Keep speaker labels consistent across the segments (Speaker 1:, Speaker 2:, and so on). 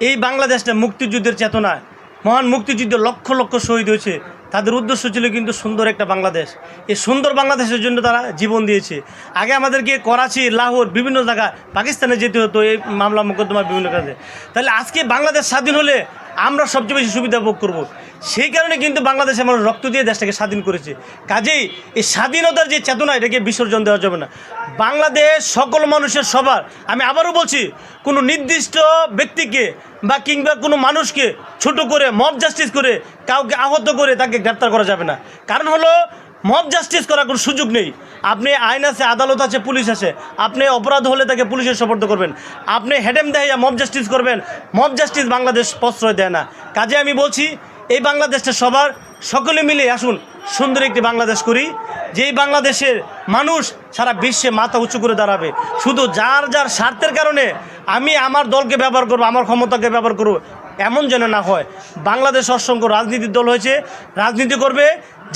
Speaker 1: এই বাংলাদেশটা মুক্তিযুদ্ধের চেতনায়। মহান মুক্তিযুদ্ধে লক্ষ লক্ষ শহীদ হয়েছে। তাদের উদ্দেশ্য ছিল কিন্তু সুন্দর একটা বাংলাদেশ। এই সুন্দর বাংলাদেশের জন্য তারা জীবন দিয়েছে। আগে আমাদেরকে করাচি, লাহোর, বিভিন্ন জায়গায় পাকিস্তানে যেতে হতো এই মামলা, মোকদ্দমার বিভিন্ন কাজে। তাহলে আজকে বাংলাদেশ স্বাধীন হলে আমরা সবচেয়ে বেশি সুবিধা ভোগ করব। সেই কারণে কিন্তু বাংলাদেশে মানুষ রক্ত দিয়ে দেশটাকে স্বাধীন করেছে। কাজেই এই স্বাধীনতার যে চেতনা, এটাকে বিসর্জন দেওয়া যাবে না। বাংলাদেশ সকল মানুষের সবার, আমি আবারও বলছি, কোনো নির্দিষ্ট ব্যক্তিকে বা কিংবা কোনো মানুষকে ছোট করে মব জাস্টিস করে কাউকে আহত করে তাকে গ্রেপ্তার করা যাবে না। কারণ হলো, মব জাস্টিস করার কোনো সুযোগ নেই। আপনি আইন আছে, আদালত আছে, পুলিশ আছে, আপনি অপরাধ হলে তাকে পুলিশের সপর্দ করবেন। আপনি হেডেম দেয় মব জাস্টিস করবেন, মব জাস্টিস বাংলাদেশ প্রশ্রয় দেয় না। কাজে আমি বলছি এই বাংলাদেশটা সবার সকলে মিলে আসুন সুন্দর একটি বাংলাদেশ করি। যেই বাংলাদেশের মানুষ সারা বিশ্বে মাথা উঁচু করে দাঁড়াবে। শুধু যার যার স্বার্থের কারণে আমি আমার দলকে ব্যবহার করব, আমার ক্ষমতাকে ব্যবহার করব, এমন যেন না হয়। বাংলাদেশ অসংখ্য রাজনীতির দল হয়েছে, রাজনীতি করবে।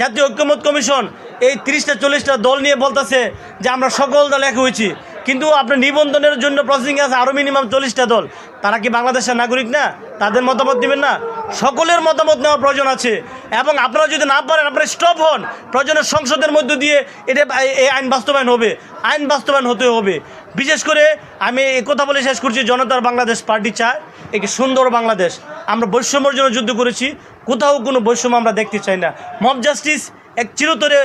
Speaker 1: জাতীয় ঐক্যমত কমিশন এই তিরিশটা চল্লিশটা দল নিয়ে বলতেছে যে আমরা সকল দল এক হয়েছি। কিন্তু আপনার নিবন্ধনের জন্য প্রসেসিং আছে আরও মিনিমাম চল্লিশটা দল। তারা কি বাংলাদেশের নাগরিক না? তাদের মতামত দিবেন না? সকলের মতামত নেওয়ার প্রয়োজন আছে। এবং আপনারা যদি না পারেন, আপনারা স্টপ হন। প্রয়োজনের সংসদের মধ্য দিয়ে এটা এই আইন বাস্তবায়ন হবে। আইন বাস্তবায়ন হতে হবে। বিশেষ করে আমি এই কথা বলে শেষ করছি, জনতার বাংলাদেশ পার্টি চায়। একটি সুন্দর বাংলাদেশ। আমরা বৈষম্যর জন্য যুদ্ধ করেছি। কোথাও কোনো বৈষম্য আমরা দেখতে চাই না। মব জাস্টিস এক চিরতরে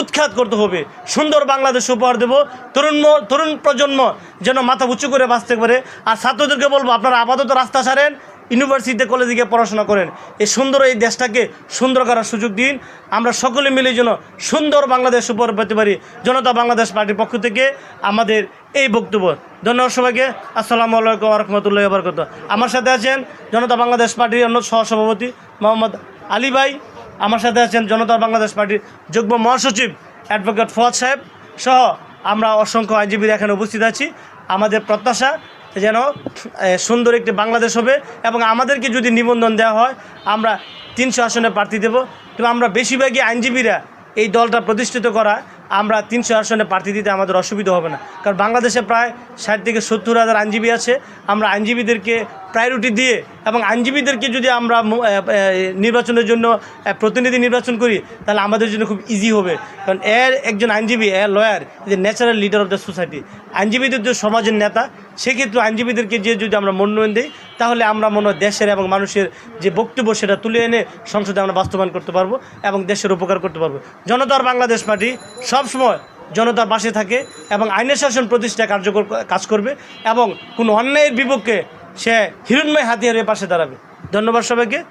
Speaker 1: উৎখাত করতে হবে। সুন্দর বাংলাদেশ উপহার দেব। তরুণ তরুণ প্রজন্ম যেন মাথা উঁচু করে বাঁচতে পারে। আর ছাত্রদেরকে বলব, আপনারা আপাতত রাস্তা সারেন ইউনিভার্সিটিতে কলেজে গিয়ে পড়াশোনা করেন। এই সুন্দর এই দেশটাকে সুন্দর করার সুযোগ দিন। আমরা সকলে মিলে যেন সুন্দর বাংলাদেশ উপহার পেতে পারি। জনতা বাংলাদেশ পার্টির পক্ষ থেকে আমাদের এই বক্তব্য। ধন্যবাদ সবাইকে। আসসালামু আলাইকুম রহমতুল্লাহ বরকত আমার সাথে আছেন জনতা বাংলাদেশ পার্টির অন্য সহসভাপতি মোহাম্মদ আলী ভাই। আমার সাথে আছেন জনতা বাংলাদেশ পার্টির যুগ্ম মহাসচিব অ্যাডভোকেট ফওয়াদ সাহেব সহ আমরা অসংখ্য আইনজীবীরা এখানে উপস্থিত আছি। আমাদের প্রত্যাশা যেন সুন্দর একটি বাংলাদেশ হবে এবং আমাদেরকে যদি নিবন্ধন দেওয়া হয়, আমরা তিনশো আসনে প্রার্থী দেব। তো আমরা বেশিরভাগই আইনজীবীরা এই দলটা প্রতিষ্ঠিত করা, আমরা তিনশো আসনে প্রার্থী দিতে আমাদের অসুবিধা হবে না। কারণ বাংলাদেশে প্রায় ষাট থেকে সত্তর হাজার আইনজীবী আছে। আমরা আইনজীবীদেরকে প্রায়োরিটি দিয়ে এবং আইনজীবীদেরকে যদি আমরা নির্বাচনের জন্য প্রতিনিধি নির্বাচন করি, তাহলে আমাদের জন্য খুব ইজি হবে। কারণ এর একজন আইনজীবী, এর লয়ার যে natural leader of the society আইনজীবীদের যে সমাজের নেতা সেক্ষেত্রে আইনজীবীদেরকে যে যদি আমরা মনোনয়ন দিই, তাহলে আমরা মনে হয় দেশের এবং মানুষের যে বক্তব্য, সেটা তুলে এনে সংসদে আমরা বাস্তবায়ন করতে পারব এবং দেশের উপকার করতে পারব। জনতার বাংলাদেশ পার্টি সবসময় জনতার পাশে থাকে এবং আইনের শাসন প্রতিষ্ঠা কার্যকর, কাজ করবে এবং কোনো অন্যায়ের বিপক্ষে সে হিরণময় হাতিয়ারের পাশে দাঁড়াবে। ধন্যবাদ সবাইকে।